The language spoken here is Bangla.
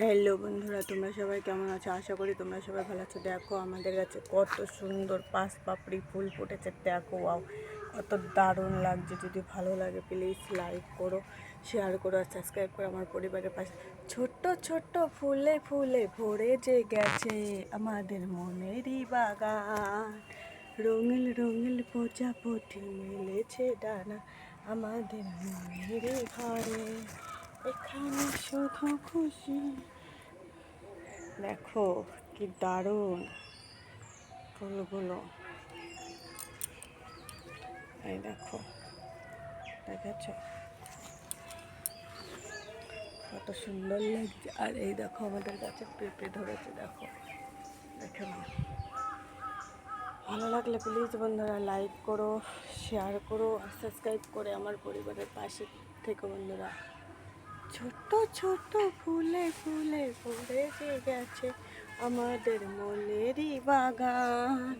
হ্যালো বন্ধুরা, তোমরা সবাই কেমন আছো? আশা করি তোমরা সবাই ভালো আছো। দেখো, আমাদের কাছে কত সুন্দর পাঁচ পাপড়ি ফুল ফুটেছে। দেখো, ওয়াও, কত দারুণ লাগছে। যদি ভালো লাগে প্লিজ লাইক করো শেয়ার করো আর সাবস্ক্রাইব করো। আমার পরিবারের পাশে ছোট্ট ছোট্ট ফুলে ফুলে ভরে যে গেছে আমাদের মনেরই বাগান। রঙিল রঙিল প্রজাপতি মেলেছে ডানা আমাদের মনেরই ঘরে। এখানে শুধু খুশি। দেখো কি দারুণ ফুলগুলো। এই দেখো দেখেছ কত সুন্দর লাগছে। আর এই দেখো আমাদের কাছে পেঁপে ধরেছে, দেখো। দেখে নাও। ভালো লাগলে প্লিজ বন্ধুরা লাইক করো শেয়ার করো সাবস্ক্রাইব করে আমার পরিবারের পাশে থেকে বন্ধুরা। ছোট্ট ছোট ফুলে ফুলে ভরে যে গেছে আমাদের মনেরই বাগান।